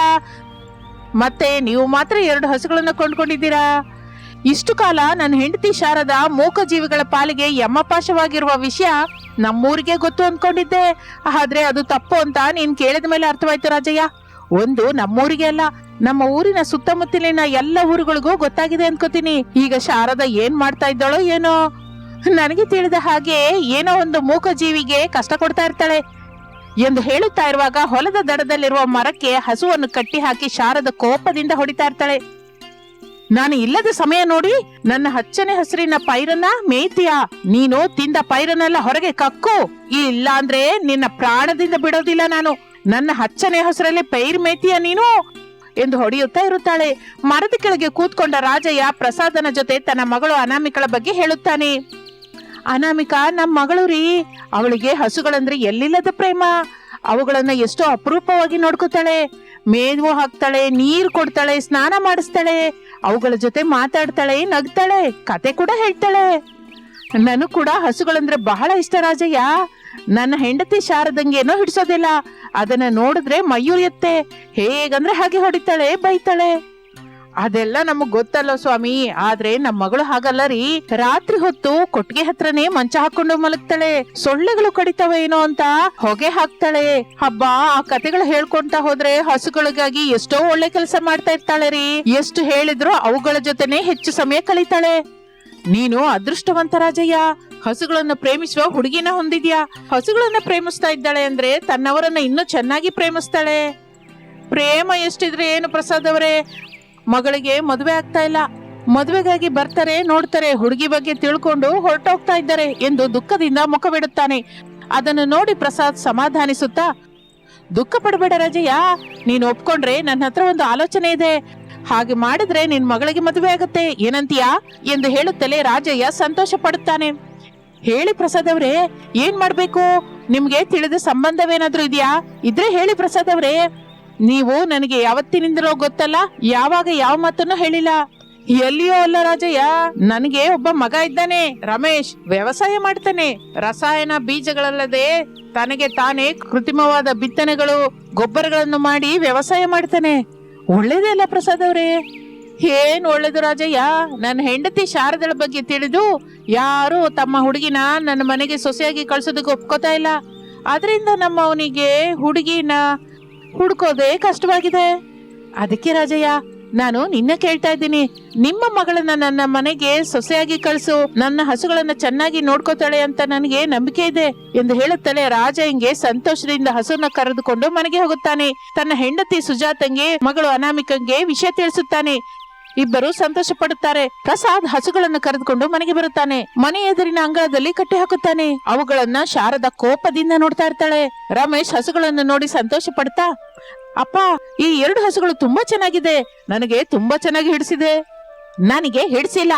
ಮತ್ತೆ ನೀವು ಮಾತ್ರ ಎರಡು ಹಸುಗಳನ್ನು ಕೊಂಡ್ಕೊಂಡಿದ್ದೀರಾ? ಇಷ್ಟು ಕಾಲ ನನ್ನ ಹೆಂಡತಿ ಶಾರದ ಮೂಕ ಜೀವಿಗಳ ಪಾಲಿಗೆ ಯಮಪಾಶವಾಗಿರುವ ವಿಷಯ ನಮ್ಮೂರಿಗೆ ಗೊತ್ತು ಅಂದ್ಕೊಂಡಿದ್ದೆ ಆದ್ರೆ ಅದು ತಪ್ಪು ಅಂತ ನೀನ್ ಕೇಳಿದ ಮೇಲೆ ಅರ್ಥವಾಯ್ತು ರಾಜಯ್ಯ. ಒಂದು ನಮ್ಮೂರಿಗೆ ಅಲ್ಲ ನಮ್ಮ ಊರಿನ ಸುತ್ತಮುತ್ತಲಿನ ಎಲ್ಲ ಊರುಗಳಿಗೂ ಗೊತ್ತಾಗಿದೆ ಅನ್ಕೋತೀನಿ. ಈಗ ಶಾರದ ಏನ್ ಮಾಡ್ತಾ ಇದ್ದಾಳೋ ಏನೋ? ನನಗೆ ತಿಳಿದ ಹಾಗೆ ಏನೋ ಒಂದು ಮೂಕ ಜೀವಿಗೆ ಕಷ್ಟ ಕೊಡ್ತಾ ಇರ್ತಾಳೆ. ಎಂದು ಹೇಳುತ್ತಾ ಇರುವಾಗ ಹೊಲದ ದಡದಲ್ಲಿರುವ ಮರಕ್ಕೆ ಹಸುವನ್ನು ಕಟ್ಟಿ ಹಾಕಿ ಶಾರದ ಕೋಪದಿಂದ ಹೊಡಿತಾ ಇರ್ತಾಳೆ. ನಾನು ಇಲ್ಲದ ಸಮಯ ನೋಡಿ, ನನ್ನ ಹಚ್ಚನೆ ಹಸಿರಿನ ಪೈರನ್ನ ಮೇಯ್ತೀಯಾ? ನೀನು ತಿಂದ ಪೈರನ್ನೆಲ್ಲ ಹೊರಗೆ ಕಕ್ಕು. ಇಲ್ಲ ಅಂದ್ರೆ ನಿನ್ನ ಪ್ರಾಣದಿಂದ ಬಿಡೋದಿಲ್ಲ ನಾನು. ನನ್ನ ಹಚ್ಚನೆ ಹೆಸರಲ್ಲಿ ಪೈರ್ ಮೇತಿಯ ನೀನು? ಎಂದು ಹೊಡೆಯುತ್ತಾ ಇರುತ್ತಾಳೆ. ಮರದ ಕೆಳಗೆ ಕೂತ್ಕೊಂಡ ರಾಜಯ್ಯ ಪ್ರಸಾದನ ಜೊತೆ ತನ್ನ ಮಗಳು ಅನಾಮಿಕಳ ಬಗ್ಗೆ ಹೇಳುತ್ತಾನೆ. ಅನಾಮಿಕ ನಮ್ಮ ಮಗಳು ರೀ. ಅವಳಿಗೆ ಹಸುಗಳಂದ್ರೆ ಎಲ್ಲಿಲ್ಲದ ಪ್ರೇಮ? ಅವುಗಳನ್ನ ಎಷ್ಟೋ ಅಪರೂಪವಾಗಿ ನೋಡ್ಕೋತಾಳೆ. ಮೇವು ಹಾಕ್ತಾಳೆ, ನೀರ್ ಕೊಡ್ತಾಳೆ, ಸ್ನಾನ ಮಾಡಿಸ್ತಾಳೆ. ಅವುಗಳ ಜೊತೆ ಮಾತಾಡ್ತಾಳೆ, ನಗ್ತಾಳೆ, ಕತೆ ಕೂಡ ಹೇಳ್ತಾಳೆ. ನನಗ್ ಕೂಡ ಹಸುಗಳಂದ್ರೆ ಬಹಳ ಇಷ್ಟ ರಾಜಯ್ಯ. ನನ್ನ ಹೆಂಡತಿ ಶಾರದಂಗೇನೋ ಹಿಡ್ಸೋದಿಲ್ಲ. ಅದನ್ನ ನೋಡಿದ್ರೆ ಮೈಯುರಿಯತ್ತೆ ಹೇಗಂದ್ರೆ ಹಾಗೆ ಹೊಡಿತಾಳೆ, ಬೈತಾಳೆ. ಅದೆಲ್ಲ ನಮಗ್ ಗೊತ್ತಲ್ಲ ಸ್ವಾಮಿ? ಆದ್ರೆ ನಮ್ ಮಗಳು ಹಾಗಲ್ಲ ರೀ. ರಾತ್ರಿ ಹೊತ್ತು ಕೊಟ್ಟಿಗೆ ಹತ್ರನೇ ಮಂಚ ಹಾಕೊಂಡು ಮಲಗ್ತಾಳೆ. ಸೊಳ್ಳೆಗಳು ಕಡಿತಾವೆ ಏನೋ ಅಂತ ಹೊಗೆ ಹಾಕ್ತಾಳೆ. ಹಬ್ಬ, ಆ ಕತೆಗಳು ಹೇಳ್ಕೊಂತ ಹೋದ್ರೆ ಹಸುಗಳಿಗಾಗಿ ಎಷ್ಟೋ ಒಳ್ಳೆ ಕೆಲಸ ಮಾಡ್ತಾ ಇರ್ತಾಳೆ ರೀ. ಎಷ್ಟು ಹೇಳಿದ್ರು ಅವುಗಳ ಜೊತೆನೆ ಹೆಚ್ಚು ಸಮಯ ಕಳೀತಾಳೆ. ನೀನು ಅದೃಷ್ಟವಂತ ರಾಜಯ್ಯ. ಹಸುಗಳನ್ನ ಪ್ರೇಮಿಸುವ ಹುಡುಗಿನ ಹೊಂದಿದ್ಯಾ? ಹಸುಗಳನ್ನ ಪ್ರೇಮಿಸ್ತಾ ಇದ್ದಾಳೆ ಅಂದ್ರೆ ತನ್ನವರನ್ನ ಇನ್ನೂ ಚೆನ್ನಾಗಿ ಪ್ರೇಮಿಸ್ತಾಳೆ. ಪ್ರೇಮ ಎಷ್ಟಿದ್ರೆ ಏನು ಪ್ರಸಾದ್ ಅವರೇ? ಮಗಳಿಗೆ ಮದುವೆ ಆಗ್ತಾ ಇಲ್ಲ. ಮದುವೆಗಾಗಿ ಬರ್ತಾರೆ, ನೋಡ್ತಾರೆ, ಹುಡುಗಿ ಬಗ್ಗೆ ತಿಳ್ಕೊಂಡು ಹೊರಟೋಗ್ತಾ ಇದ್ದಾರೆ ಎಂದು ದುಃಖದಿಂದ ಮುಖ ಬಿಡುತ್ತಾನೆ. ಅದನ್ನು ನೋಡಿ ಪ್ರಸಾದ್ ಸಮಾಧಾನಿಸುತ್ತಾ, ದುಃಖ ಪಡಬೇಡ ರಾಜಯ್ಯ, ನೀನು ಒಪ್ಕೊಂಡ್ರೆ ನನ್ನ ಹತ್ರ ಒಂದು ಆಲೋಚನೆ ಇದೆ. ಹಾಗೆ ಮಾಡಿದ್ರೆ ನಿನ್ ಮಗಳಿಗೆ ಮದುವೆ ಆಗುತ್ತೆ. ಏನಂತೀಯಾ? ಎಂದು ಹೇಳುತ್ತಲೇ ರಾಜಯ್ಯ ಸಂತೋಷ ಪಡುತ್ತಾನೆ ಹೇಳಿ ಪ್ರಸಾದ್ ಅವರೇ, ಏನ್ ಮಾಡ್ಬೇಕು? ನಿಮ್ಗೆ ತಿಳಿದ ಸಂಬಂಧವೇನಾದ್ರೂ ಇದೆಯಾ? ಇದ್ರೆ ಹೇಳಿ ಪ್ರಸಾದ್ ಅವರೇ, ನೀವು ನನಗೆ ಯಾವತ್ತಿನಿಂದಲೋ ಗೊತ್ತಲ್ಲ, ಯಾವಾಗ ಯಾವ ಮಾತನ್ನು ಹೇಳಿಲ್ಲ. ಎಲ್ಲಿಯೋ ಅಲ್ಲ ರಾಜಯ್ಯ, ನನಗೆ ಒಬ್ಬ ಮಗ ಇದ್ದಾನೆ, ರಮೇಶ್, ವ್ಯವಸಾಯ ಮಾಡ್ತಾನೆ. ರಸಾಯನ ಬೀಜಗಳಲ್ಲದೆ ತನಗೆ ತಾನೇ ಕೃತ್ರಿಮವಾದ ಬಿತ್ತನೆಗಳು, ಗೊಬ್ಬರಗಳನ್ನು ಮಾಡಿ ವ್ಯವಸಾಯ ಮಾಡ್ತಾನೆ. ಒಳ್ಳೇದೇ ಅಲ್ಲ ಪ್ರಸಾದ್ ಅವ್ರೆ. ಏನ್ ಒಳ್ಳೇದು ರಾಜಯ್ಯ? ನನ್ನ ಹೆಂಡತಿ ಶಾರದಳ ಬಗ್ಗೆ ತಿಳಿದು ಯಾರು ತಮ್ಮ ಹುಡುಗಿನ ನನ್ನ ಮನೆಗೆ ಸೊಸೆಯಾಗಿ ಕಳ್ಸೋದಕ್ಕೆ ಒಪ್ಕೋತಾ ಇಲ್ಲ. ಅದರಿಂದ ನಮ್ಮ ಅವನಿಗೆ ಹುಡುಗಿನ ಹುಡ್ಕೋದೇ ಕಷ್ಟವಾಗಿದೆ. ಅದಕ್ಕೆ ರಾಜಯ್ಯ, ನಾನು ನಿನ್ನ ಕೇಳ್ತಾ ಇದ್ದೀನಿ. ನಿಮ್ಮ ಮಗಳನ್ನ ನನ್ನ ಮನೆಗೆ ಸೊಸೆಯಾಗಿ ಕಳಿಸು. ನನ್ನ ಹಸುಗಳನ್ನ ಚೆನ್ನಾಗಿ ನೋಡ್ಕೋತಾಳೆ ಅಂತ ನನಗೆ ನಂಬಿಕೆ ಇದೆ ಎಂದು ಹೇಳುತ್ತಲೇ ರಾಜ ಹಿಂಗೆ ಸಂತೋಷದಿಂದ ಹಸುನ ಕರೆದುಕೊಂಡು ಮನೆಗೆ ಹೋಗುತ್ತಾನೆ. ತನ್ನ ಹೆಂಡತಿ ಸುಜಾತಂಗೆ, ಮಗಳು ಅನಾಮಿಕಂಗೆ ವಿಷಯ ತಿಳಿಸುತ್ತಾನೆ. ಇಬ್ಬರು ಸಂತೋಷ ಪಡುತ್ತಾರೆ ಪ್ರಸಾದ್ ಹಸುಗಳನ್ನು ಕರೆದುಕೊಂಡು ಮನೆಗೆ ಬರುತ್ತಾನೆ. ಮನೆ ಎದುರಿನ ಅಂಗಳದಲ್ಲಿ ಕಟ್ಟಿ ಹಾಕುತ್ತಾನೆ. ಅವುಗಳನ್ನ ಶಾರದ ಕೋಪದಿಂದ ನೋಡ್ತಾ ಇರ್ತಾಳೆ. ರಮೇಶ್ ಹಸುಗಳನ್ನು ನೋಡಿ ಸಂತೋಷ ಪಡ್ತಾ ಅಪ್ಪ, ಈ ಎರಡು ಹಸುಗಳು ತುಂಬಾ ಚೆನ್ನಾಗಿದೆ. ನನಗೆ ತುಂಬಾ ಚೆನ್ನಾಗಿ ಹಿಡಿಸಿದೆ. ನನಗೆ ಹಿಡಿಸಿಲ್ಲ.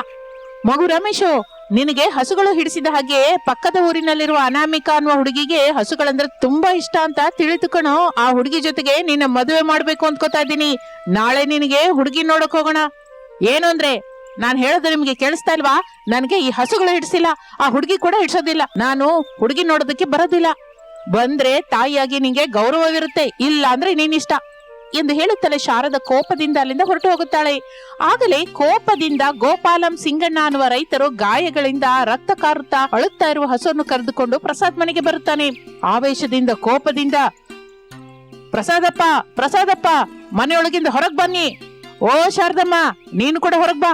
ಮಗು ರಮೇಶು, ನಿನಗೆ ಹಸುಗಳು ಹಿಡಿಸಿದ ಹಾಗೆ ಪಕ್ಕದ ಊರಿನಲ್ಲಿರುವ ಅನಾಮಿಕಾ ಅನ್ನುವ ಹುಡುಗಿಗೆ ಹಸುಗಳಂದ್ರೆ ತುಂಬಾ ಇಷ್ಟ ಅಂತ ತಿಳಿದುಕೊಂಡು ಆ ಹುಡುಗಿ ಜೊತೆಗೆ ನಿನ್ನ ಮದುವೆ ಮಾಡ್ಬೇಕು ಅಂದ್ಕೋತಾ ಇದ್ದೀನಿ. ನಾಳೆ ನಿನಗೆ ಹುಡುಗಿ ನೋಡಕ್ ಹೋಗೋಣ. ಏನು ಅಂದ್ರೆ? ನಾನ್ ಹೇಳೋದು ನಿಮ್ಗೆ ಕೇಳಿಸ್ತಾ ಇಲ್ವಾ? ನನ್ಗೆ ಈ ಹಸುಗಳು ಹಿಡಿಸಿಲ್ಲ, ಆ ಹುಡುಗಿ ಕೂಡ ಹಿಡ್ಸೋದಿಲ್ಲ. ನಾನು ಹುಡುಗಿ ನೋಡೋದಕ್ಕೆ ಬರೋದಿಲ್ಲ. ಬಂದ್ರೆ ತಾಯಿಯಾಗಿ ನಿಂಗೆ ಗೌರವವಿರುತ್ತೆ, ಇಲ್ಲ ಅಂದ್ರೆ ನೀನಿಷ್ಟ ಎಂದು ಹೇಳುತ್ತಲೆ ಶಾರದ ಕೋಪದಿಂದ ಅಲ್ಲಿಂದ ಹೊರಟು ಹೋಗುತ್ತಾಳೆ. ಆಗಲೇ ಕೋಪದಿಂದ ಗೋಪಾಲಂ ಸಿಂಗಣ್ಣ ಅನ್ನುವ ರೈತರು ಗಾಯಗಳಿಂದ ರಕ್ತ ಕಾರುತ್ತಾ ಅಳುತ್ತಾ ಇರುವ ಹಸುವನ್ನು ಕರೆದುಕೊಂಡು ಪ್ರಸಾದ್ ಮನೆಗೆ ಬರುತ್ತಾನೆ. ಆವೇಶದಿಂದ, ಕೋಪದಿಂದ, ಪ್ರಸಾದಪ್ಪ ಪ್ರಸಾದಪ್ಪ, ಮನೆಯೊಳಗಿಂದ ಹೊರಗ್ ಬನ್ನಿ. ಓ ಶಾರದಮ್ಮ, ನೀನು ಕೂಡ ಹೊರಗ್ ಬಾ.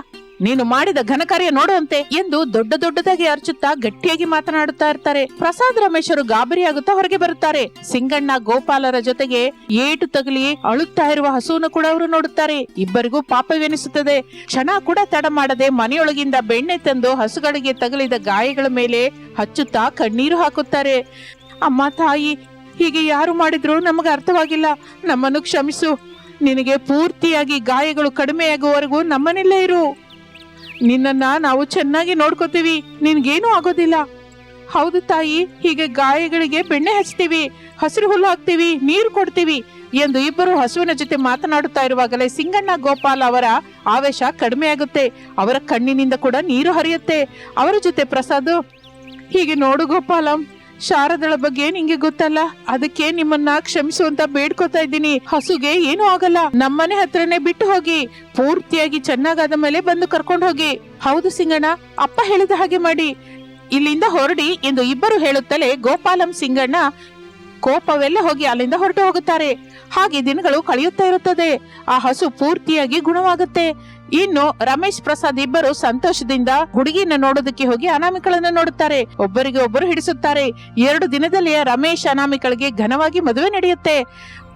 ನೀನು ಮಾಡಿದ ಘನ ಕಾರ್ಯ ನೋಡುವಂತೆ ಎಂದು ದೊಡ್ಡ ದೊಡ್ಡದಾಗಿ ಅರ್ಚುತ್ತಾ ಗಟ್ಟಿಯಾಗಿ ಮಾತನಾಡುತ್ತಾ ಇರ್ತಾರೆ. ಪ್ರಸಾದ್ ರಮೇಶರು ಗಾಬರಿಯಾಗುತ್ತಾ ಹೊರಗೆ ಬರುತ್ತಾರೆ. ಸಿಂಗಣ್ಣ ಗೋಪಾಲರ ಜೊತೆಗೆ ಏಟು ತಗಲಿ ಅಳುತ್ತಾ ಇರುವ ಹಸುವನ್ನು ಕೂಡ ಅವರು ನೋಡುತ್ತಾರೆ. ಇಬ್ಬರಿಗೂ ಪಾಪವೆನಿಸುತ್ತದೆ. ಕ್ಷಣ ಕೂಡ ತಡ ಮಾಡದೆ ಮನೆಯೊಳಗಿಂದ ಬೆಣ್ಣೆ ತಂದು ಹಸುಗಳಿಗೆ ತಗಲಿದ ಗಾಯಗಳ ಮೇಲೆ ಹಚ್ಚುತ್ತಾ ಕಣ್ಣೀರು ಹಾಕುತ್ತಾರೆ. ಅಮ್ಮ ತಾಯಿ, ಹೀಗೆ ಯಾರು ಮಾಡಿದ್ರು ನಮಗೆ ಅರ್ಥವಾಗಿಲ್ಲ. ನಮ್ಮನ್ನು ಕ್ಷಮಿಸು. ನಿನಗೆ ಪೂರ್ತಿಯಾಗಿ ಗಾಯಗಳು ಕಡಿಮೆಯಾಗುವವರೆಗೂ ನಮ್ಮನೆಲ್ಲೇ ಇರು. ನಿನ್ನನ್ನ ನಾವು ಚೆನ್ನಾಗಿ ನೋಡ್ಕೋತೀವಿ, ನಿನ್ಗೇನೂ ಆಗೋದಿಲ್ಲ. ಹೌದು ತಾಯಿ, ಹೀಗೆ ಗಾಯಗಳಿಗೆ ಬೆಣ್ಣೆ ಹಚ್ತೀವಿ, ಹಸಿರು ಹುಲ್ಲು ಹಾಕ್ತೀವಿ, ನೀರು ಕೊಡ್ತೀವಿ ಎಂದು ಇಬ್ಬರು ಹಸುವಿನ ಜೊತೆ ಮಾತನಾಡುತ್ತಾ ಇರುವಾಗಲೇ ಸಿಂಗಣ್ಣ ಗೋಪಾಲ್ ಅವರ ಆವೇಶ ಕಡಿಮೆಯಾಗುತ್ತೆ. ಅವರ ಕಣ್ಣಿನಿಂದ ಕೂಡ ನೀರು ಹರಿಯುತ್ತೆ. ಅವರ ಜೊತೆ ಪ್ರಸಾದ್, ಹೀಗೆ ನೋಡು ಗೋಪಾಲಂ. ಶಾರದಳ ಬಗ್ಗೆ ನಿಂಗೆ ಗೊತ್ತಲ್ಲ? ಅದಕ್ಕೆ ನಿಮ್ಮನ್ನ ಕ್ಷಮಿಸುವಂತ ಬೇಡ್ಕೊತಾ ಇದ್ದೀನಿ. ಹಸುಗೆ ಏನು ಆಗಲ್ಲ. ನಮ್ಮನೆ ಹತ್ರನೇ ಬಿಟ್ಟು ಹೋಗಿ. ಪೂರ್ತಿಯಾಗಿ ಚೆನ್ನಾಗಾದ ಮೇಲೆ ಬಂದು ಕರ್ಕೊಂಡು ಹೋಗಿ. ಹೌದು ಸಿಂಗಣ್ಣ, ಅಪ್ಪ ಹೇಳಿದ ಹಾಗೆ ಮಾಡಿ. ಇಲ್ಲಿಂದ ಹೊರಡಿ ಎಂದು ಇಬ್ಬರು ಹೇಳುತ್ತಲೇ ಗೋಪಾಲಂ ಸಿಂಗಣ್ಣ ಕೋಪವೆಲ್ಲ ಹೋಗಿ ಅಲ್ಲಿಂದ ಹೊರಟು ಹೋಗುತ್ತಾರೆ. ಹಾಗೆ ದಿನಗಳು ಕಳೆಯುತ್ತಾ ಇರುತ್ತದೆ. ಆ ಹಸು ಪೂರ್ತಿಯಾಗಿ ಗುಣವಾಗುತ್ತೆ. ಇನ್ನು ರಮೇಶ್ ಪ್ರಸಾದ್ ಇಬ್ಬರು ಸಂತೋಷದಿಂದ ಹುಡುಗಿನ ನೋಡೋದಕ್ಕೆ ಹೋಗಿ ಅನಾಮಿಕಳನ್ನ ನೋಡುತ್ತಾರೆ. ಒಬ್ಬರಿಗೆ ಒಬ್ಬರು ಹಿಡಿಸುತ್ತಾರೆ. ಎರಡು ದಿನದಲ್ಲಿ ರಮೇಶ್ ಅನಾಮಿಕಳಿಗೆ ಘನವಾಗಿ ಮದುವೆ ನಡೆಯುತ್ತೆ.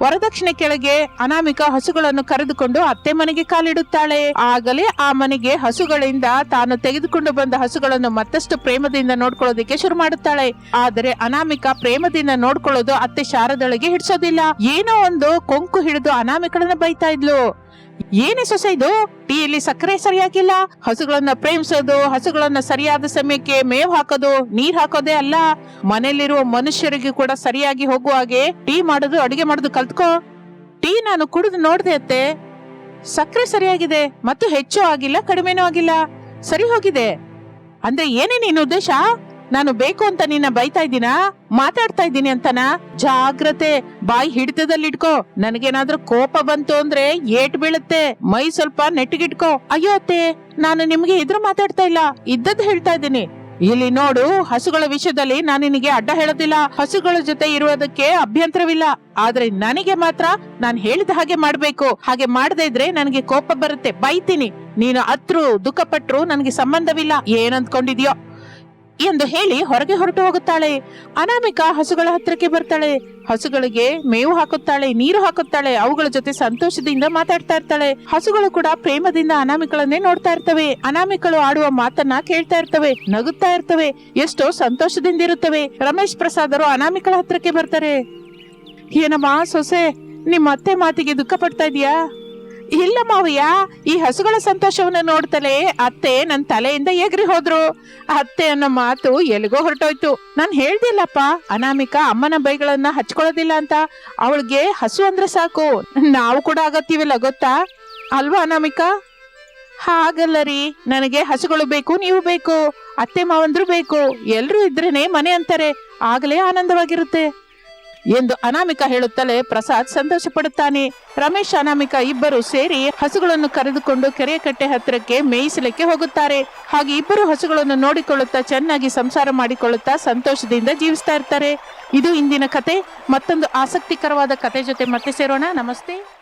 ವರದಕ್ಷಿಣೆ ಕೆಳಗೆ ಅನಾಮಿಕ ಹಸುಗಳನ್ನು ಕರೆದುಕೊಂಡು ಅತ್ತೆ ಮನೆಗೆ ಕಾಲಿಡುತ್ತಾಳೆ. ಆಗಲೇ ಆ ಮನೆಗೆ ಹಸುಗಳಿಂದ ತಾನು ತೆಗೆದುಕೊಂಡು ಬಂದ ಹಸುಗಳನ್ನು ಮತ್ತಷ್ಟು ಪ್ರೇಮದಿಂದ ನೋಡ್ಕೊಳ್ಳೋದಕ್ಕೆ ಶುರು ಮಾಡುತ್ತಾಳೆ. ಆದರೆ ಅನಾಮಿಕ ಪ್ರೇಮದಿಂದ ನೋಡ್ಕೊಳ್ಳೋದು ಅತ್ತೆ ಶಾರದೊಳಗೆ ಹಿಡಿಸೋದಿಲ್ಲ. ಏನೋ ಒಂದು ಕೊಂಕು ಹಿಡಿದು ಅನಾಮಿಕಳನ್ನ ಬೈತಾ ಇದ್ಲು. ಏನೇ ಸೊಸೆ ಇದು? ಟೀಯಲ್ಲಿ ಸಕ್ಕರೆ ಸರಿಯಾಗಿಲ್ಲ. ಹಸುಗಳನ್ನ ಪ್ರೇಮಿಸೋದು, ಹಸುಗಳನ್ನ ಸರಿಯಾದ ಸಮಯಕ್ಕೆ ಮೇವ್ ಹಾಕೋದು, ನೀರ್ ಹಾಕೋದೇ ಅಲ್ಲ. ಮನೆಯಲ್ಲಿರುವ ಮನುಷ್ಯರಿಗೆ ಕೂಡ ಸರಿಯಾಗಿ ಹೋಗುವ ಹಾಗೆ ಟೀ ಮಾಡೋದು, ಅಡಿಗೆ ಮಾಡೋದು ಕಲ್ತ್ಕೋ. ಟೀ ನಾನು ಕುಡಿದು ನೋಡ್ದೆ ಅತ್ತೆ. ಸಕ್ಕರೆ ಸರಿಯಾಗಿದೆ, ಮತ್ತು ಹೆಚ್ಚು ಆಗಿಲ್ಲ, ಕಡಿಮೆನೂ ಆಗಿಲ್ಲ. ಸರಿ ಹೋಗಿದೆ. ಅಂದ್ರೆ ಏನೇ ನೀನು ಉದ್ದೇಶ? ನಾನು ಬೇಕು ಅಂತ ನಿನ್ನ ಬೈತಾ ಇದ್ದೀನಾ? ಮಾತಾಡ್ತಾ ಇದ್ದೀನಿ ಅಂತನಾ? ಜಾಗ್ರತೆ. ಬಾಯಿ ಹಿಡಿತದಲ್ಲಿಟ್ಕೋ. ನನಗೇನಾದ್ರೂ ಕೋಪ ಬಂತು ಅಂದ್ರೆ ಏಟ್ ಬೀಳುತ್ತೆ. ಮೈ ಸ್ವಲ್ಪ ನೆಟ್ಟಿಗಿಟ್ಕೋ. ಅಯ್ಯೋ ಅತ್ತೆ, ನಾನು ನಿಮ್ಗೆ ಎದುರು ಮಾತಾಡ್ತಾ ಇಲ್ಲ. ಇದ್ದದ್ದು ಹೇಳ್ತಾ ಇದ್ದೀನಿ. ಇಲ್ಲಿ ನೋಡು, ಹಸುಗಳ ವಿಷಯದಲ್ಲಿ ನಾನು ನಿನಗೆ ಅಡ್ಡ ಹೇಳೋದಿಲ್ಲ. ಹಸುಗಳ ಜೊತೆ ಇರುವುದಕ್ಕೆ ಅಭ್ಯಂತರವಿಲ್ಲ. ಆದ್ರೆ ನನಗೆ ಮಾತ್ರ ನಾನು ಹೇಳಿದ ಹಾಗೆ ಮಾಡ್ಬೇಕು. ಹಾಗೆ ಮಾಡದೇ ಇದ್ರೆ ನನಗೆ ಕೋಪ ಬರುತ್ತೆ. ಬೈತೀನಿ. ನೀನು ಅತ್ರು, ದುಃಖಪಟ್ರು, ನನಗೆ ಸಂಬಂಧವಿಲ್ಲ. ಏನಂದ್ಕೊಂಡಿದ್ಯೋ? ಎಂದು ಹೇಳಿ ಹೊರಗೆ ಹೊರಟು ಹೋಗುತ್ತಾಳೆ. ಅನಾಮಿಕ ಹಸುಗಳ ಹತ್ತಿರಕ್ಕೆ ಬರ್ತಾಳೆ. ಹಸುಗಳಿಗೆ ಮೇವು ಹಾಕುತ್ತಾಳೆ, ನೀರು ಹಾಕುತ್ತಾಳೆ. ಅವುಗಳ ಜೊತೆ ಸಂತೋಷದಿಂದ ಮಾತಾಡ್ತಾ ಇರ್ತಾಳೆ. ಹಸುಗಳು ಕೂಡ ಪ್ರೇಮದಿಂದ ಅನಾಮಿಕಳನ್ನೇ ನೋಡ್ತಾ ಇರ್ತವೆ. ಅನಾಮಿಕಳು ಆಡುವ ಮಾತನ್ನ ಕೇಳ್ತಾ ಇರ್ತವೆ, ನಗುತ್ತಾ ಇರ್ತವೆ. ಎಷ್ಟೋ ಸಂತೋಷದಿಂದ ಇರುತ್ತವೆ ರಮೇಶ್ ಪ್ರಸಾದರು ಅನಾಮಿಕಳ ಹತ್ರಕ್ಕೆ ಬರ್ತಾರೆ. ಏನಮ್ಮ ಸೊಸೆ, ನಿಮ್ಮ ಅತ್ತೆ ಮಾತಿಗೆ ದುಃಖ ಪಡ್ತಾ ಇದೀಯಾ? ಇಲ್ಲ ಮಾವಯ್ಯ, ಈ ಹಸುಗಳ ಸಂತೋಷವನ್ನ ನೋಡ್ತಲೇ ಅತ್ತೆ ನನ್ನ ತಲೆಯಿಂದ ಎಗ್ರಿ ಹೋದ್ರು. ಅತ್ತೆ ಅನ್ನೋ ಮಾತು ಎಲ್ಲಿಗೋ ಹೊರಟೋಯ್ತು. ನಾನು ಹೇಳ್ದಿಲ್ಲಪ್ಪ, ಅನಾಮಿಕ ಅಮ್ಮನ ಬೈಗಳನ್ನ ಹಚ್ಕೊಳ್ಳೋದಿಲ್ಲ ಅಂತ. ಅವಳಿಗೆ ಹಸು ಅಂದ್ರೆ ಸಾಕು. ನಾವು ಕೂಡ ಆಗತ್ತೀವಲ್ಲ ಗೊತ್ತಾ? ಅಲ್ವಾ ಅನಾಮಿಕ? ಹಾಗಲ್ಲ ರೀ, ನನಗೆ ಹಸುಗಳು ಬೇಕು, ನೀವು ಬೇಕು. ಅತ್ತೆ ಮಾವಂದ್ರು ಬೇಕು. ಎಲ್ಲರೂ ಇದ್ರೇನೆ ಮನೆ ಅಂತಾರೆ. ಆಗಲೇ ಆನಂದವಾಗಿರುತ್ತೆ. ಎಂದು ಅನಾಮಿಕ ಹೇಳುತ್ತಲೇ ಪ್ರಸಾದ್ ಸಂತೋಷ ಪಡುತ್ತಾನೆ ರಮೇಶ್, ಅನಾಮಿಕ ಇಬ್ಬರು ಸೇರಿ ಹಸುಗಳನ್ನು ಕರೆದುಕೊಂಡು ಕೆರೆಯ ಕಟ್ಟೆ ಹತ್ತಿರಕ್ಕೆ ಮೇಯಿಸಲಿಕ್ಕೆ ಹೋಗುತ್ತಾರೆ. ಹಾಗೆ ಇಬ್ಬರು ಹಸುಗಳನ್ನು ನೋಡಿಕೊಳ್ಳುತ್ತಾ ಚೆನ್ನಾಗಿ ಸಂಸಾರ ಮಾಡಿಕೊಳ್ಳುತ್ತಾ ಸಂತೋಷದಿಂದ ಜೀವಿಸ್ತಾ ಇರ್ತಾರೆ. ಇದು ಇಂದಿನ ಕತೆ. ಮತ್ತೊಂದು ಆಸಕ್ತಿಕರವಾದ ಕತೆ ಜೊತೆ ಮತ್ತೆ ಸೇರೋಣ. ನಮಸ್ತೆ.